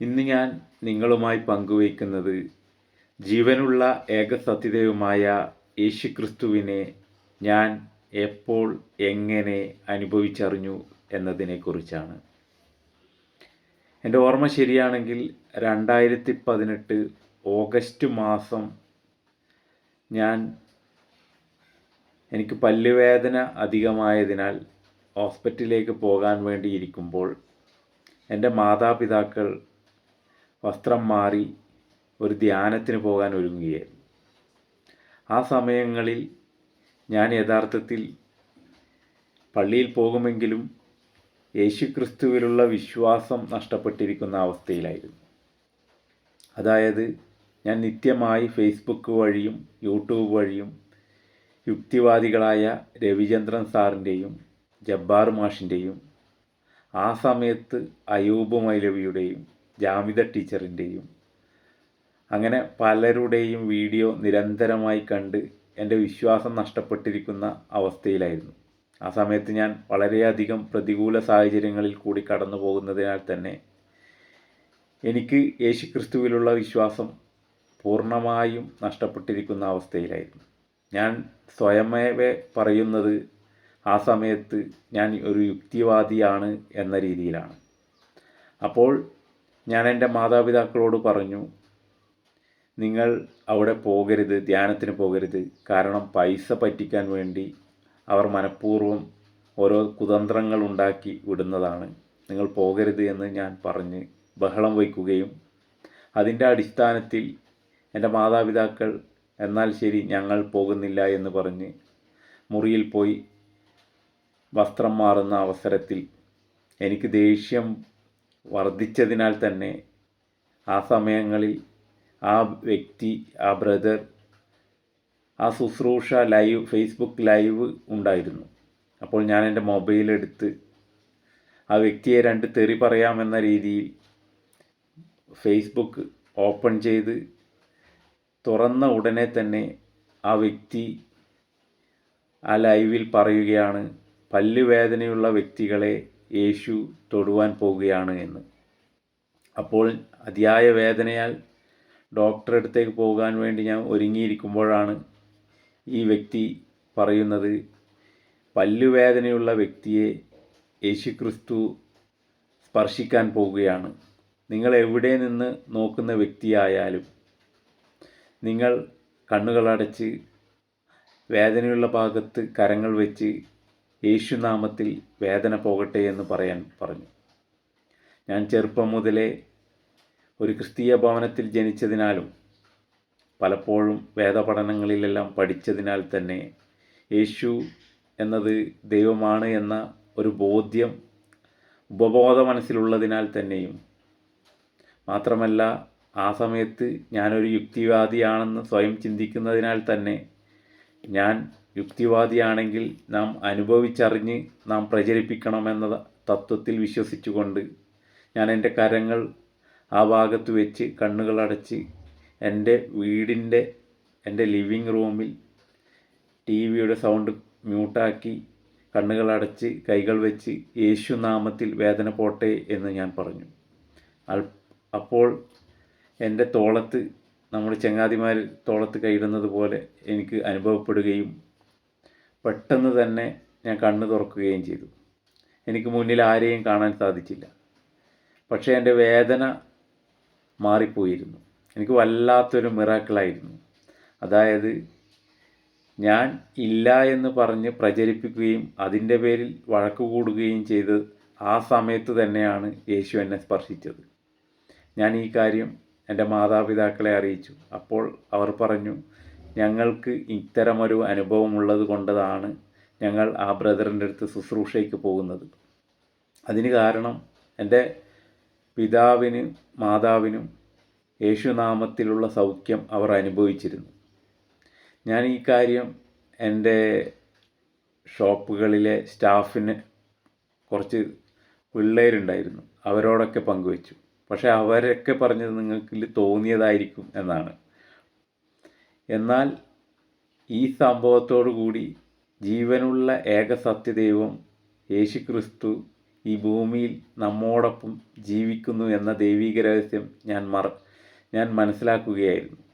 ഇന്ന് ഞാൻ നിങ്ങളുമായി പങ്കുവയ്ക്കുന്നത് ജീവനുള്ള ഏക ഏകസത്യതയുമായ യേശുക്രിസ്തുവിനെ ഞാൻ എപ്പോൾ എങ്ങനെ അനുഭവിച്ചറിഞ്ഞു എന്നതിനെക്കുറിച്ചാണ്. എന്റെ ഓർമ്മ ശരിയാണെങ്കിൽ രണ്ടായിരത്തി പതിനെട്ട് ഓഗസ്റ്റ് മാസം ഞാൻ എനിക്ക് പല്ലുവേദന അധികമായതിനാൽ ഹോസ്പിറ്റലിലേക്ക് പോകാൻ വേണ്ടിയിരിക്കുമ്പോൾ എന്റെ മാതാപിതാക്കൾ വസ്ത്രം മാറി ഒരു ധ്യാനത്തിന് പോകാൻ ഒരുങ്ങുകയായിരുന്നു. ആ സമയങ്ങളിൽ ഞാൻ യഥാർത്ഥത്തിൽ പള്ളിയിൽ പോകുമെങ്കിലും യേശുക്രിസ്തുവിലുള്ള വിശ്വാസം നഷ്ടപ്പെട്ടിരിക്കുന്ന അവസ്ഥയിലായിരുന്നു. അതായത് ഞാൻ നിത്യമായി ഫേസ്ബുക്ക് വഴിയും യൂട്യൂബ് വഴിയും യുക്തിവാദികളായ രവിചന്ദ്രൻ സാറിന്റെയും ജബ്ബാർ മാഷിന്റെയും ആ സമയത്ത് അയൂബ് മൈലവിയുടെയും ജാമിദ ടീച്ചറിന്റെയും അങ്ങനെ പലരുടെയും വീഡിയോ നിരന്തരമായി കണ്ട് എന്റെ വിശ്വാസം നഷ്ടപ്പെട്ടിരിക്കുന്ന അവസ്ഥയിലായിരുന്നു. ആ സമയത്ത് ഞാൻ വളരെയധികം പ്രതികൂല സാഹചര്യങ്ങളിൽ കൂടി കടന്നു പോകുന്നതിനാൽ തന്നെ എനിക്ക് യേശുക്രിസ്തുവിലുള്ള വിശ്വാസം പൂർണമായും നഷ്ടപ്പെട്ടിരിക്കുന്ന അവസ്ഥയിലായിരുന്നു. ഞാൻ സ്വയമേവ പറയുന്നത് ആ സമയത്ത് ഞാൻ ഒരു യുക്തിവാദിയാണ് എന്ന രീതിയിലാണ്. അപ്പോൾ ഞാൻ എന്റെ മാതാപിതാക്കളോട് പറഞ്ഞു നിങ്ങൾ അവിടെ പോകരുത് ധ്യാനത്തിന് പോകരുത്. കാരണം പൈസ പറ്റിക്കാൻ വേണ്ടി അവർ മനഃപൂർവം ഓരോ കുതന്ത്രങ്ങൾ ഉണ്ടാക്കി വിടുന്നതാണ്. നിങ്ങൾ പോകരുത് എന്ന് ഞാൻ പറഞ്ഞ് ബഹളം വയ്ക്കുകയും അതിന്റെ അടിസ്ഥാനത്തിൽ എന്റെ മാതാപിതാക്കൾ എന്നാൽ ശരി ഞങ്ങൾ പോകുന്നില്ല എന്ന് പറഞ്ഞ് മുറിയിൽ പോയി വസ്ത്രം മാറുന്ന അവസരത്തിൽ എനിക്ക് ദേഷ്യം വർദ്ധിച്ചതിനാൽ തന്നെ ആ സമയങ്ങളിൽ ആ വ്യക്തി ആ ബ്രദർ ആ ശുശ്രൂഷ ലൈവ് ഫേസ്ബുക്ക് ലൈവ് ഉണ്ടായിരുന്നു. അപ്പോൾ ഞാൻ എന്റെ മൊബൈൽ എടുത്ത് ആ വ്യക്തിയെ രണ്ട് തെറി പറയാമെന്ന രീതിയിൽ ഫേസ്ബുക്ക് ഓപ്പൺ ചെയ്ത് തുറന്ന ഉടനെ തന്നെ ആ വ്യക്തി ആ ലൈവിൽ പറയുകയാണ് പല്ലുവേദനയുള്ള വ്യക്തികളെ യേശു തൊടുവാൻ പോവുകയാണ് എന്ന്. അപ്പോൾ അതിയായ വേദനയാൽ ഡോക്ടറെ അടുത്തേക്ക് പോകാൻ വേണ്ടി ഞാൻ ഒരുങ്ങിയിരിക്കുമ്പോഴാണ് ഈ വ്യക്തി പറയുന്നത് പല്ലുവേദനയുള്ള വ്യക്തിയെ യേശുക്രിസ്തു സ്പർശിക്കാൻ പോവുകയാണ്. നിങ്ങൾ എവിടെ നിന്ന് നോക്കുന്ന വ്യക്തിയായാലും നിങ്ങൾ കണ്ണുകളടച്ച് വേദനയുള്ള ഭാഗത്ത് കരങ്ങൾ വെച്ച് യേശുനാമത്തിൽ വേദന പോകട്ടെ എന്ന് പറയാൻ പറഞ്ഞു. ഞാൻ ചെറുപ്പം മുതലേ ഒരു ക്രിസ്തീയ ഭവനത്തിൽ ജനിച്ചതിനാലും പലപ്പോഴും വേദപഠനങ്ങളിലെല്ലാം പഠിച്ചതിനാൽ തന്നെ യേശു എന്നത് ദൈവമാണ് എന്ന ഒരു ബോധ്യം ഉപബോധ മനസ്സിലുള്ളതിനാൽ തന്നെയും. മാത്രമല്ല ആ സമയത്ത് ഞാനൊരു യുക്തിവാദിയാണെന്ന് സ്വയം ചിന്തിക്കുന്നതിനാൽ തന്നെ ഞാൻ യുക്തിവാദിയാണെങ്കിൽ നാം അനുഭവിച്ചറിഞ്ഞ് നാം പ്രചരിപ്പിക്കണമെന്ന തത്വത്തിൽ വിശ്വസിച്ചുകൊണ്ട് ഞാൻ എന്റെ കരങ്ങൾ ആ ഭാഗത്ത് വെച്ച് കണ്ണുകളടച്ച് എന്റെ വീടിന്റെ എന്റെ ലിവിങ് റൂമിൽ ടി വിയുടെ സൗണ്ട് മ്യൂട്ടാക്കി കണ്ണുകളടച്ച് കൈകൾ വെച്ച് യേശുനാമത്തിൽ വേദന പോട്ടെ എന്ന് ഞാൻ പറഞ്ഞു. അപ്പോൾ എന്റെ തോളത്ത് നമ്മുടെ ചങ്ങാതിമാർ തോളത്ത് കൈയിടുന്നത് പോലെ എനിക്ക് അനുഭവപ്പെടുകയും പെട്ടെന്ന് തന്നെ ഞാൻ കണ്ണ് തുറക്കുകയും ചെയ്തു. എനിക്ക് മുന്നിൽ ആരെയും കാണാൻ സാധിച്ചില്ല. പക്ഷേ എന്റെ വേദന മാറിപ്പോയിരുന്നു. എനിക്ക് വല്ലാത്തൊരു മിറാക്കിളായിരുന്നു അതായത് ഞാൻ ഇല്ല എന്ന് പറഞ്ഞ് പ്രചരിപ്പിക്കുകയും അതിന്റെ പേരിൽ വഴക്ക് കൂടുകയും ചെയ്ത് ആ സമയത്ത് തന്നെയാണ് യേശു എന്നെ സ്പർശിച്ചത്. ഞാൻ ഈ കാര്യം എന്റെ മാതാപിതാക്കളെ അറിയിച്ചു. അപ്പോൾ അവർ പറഞ്ഞു ഞങ്ങൾക്ക് ഇത്തരമൊരു അനുഭവമുള്ളത് കൊണ്ടതാണ് ഞങ്ങൾ ആ ബ്രദറിന്റെ അടുത്ത് ശുശ്രൂഷയ്ക്ക് പോകുന്നത്. അതിന് കാരണം എന്റെ പിതാവിന് മാതാവിനും യേശുനാമത്തിലുള്ള സൗഖ്യം അവർ അനുഭവിച്ചിരുന്നു. ഞാൻ ഈ കാര്യം എന്റെ ഷോപ്പുകളിലെ സ്റ്റാഫിന് കുറച്ച് പിള്ളേരുണ്ടായിരുന്നു. അവരോടൊക്കെ പങ്കുവച്ചു. പക്ഷേ അവരൊക്കെ പറഞ്ഞത് നിങ്ങൾക്ക് തോന്നിയതായിരിക്കും എന്നാണ്. എന്നാൽ ഈ സംഭവത്തോടു കൂടി ജീവനുള്ള ഏക സത്യദൈവം യേശുക്രിസ്തു ഈ ഭൂമിയിൽ നമ്മോടൊപ്പം ജീവിക്കുന്നു എന്ന ദൈവിക രഹസ്യം ഞാൻ മറ ഞാൻ മനസ്സിലാക്കുകയായിരുന്നു.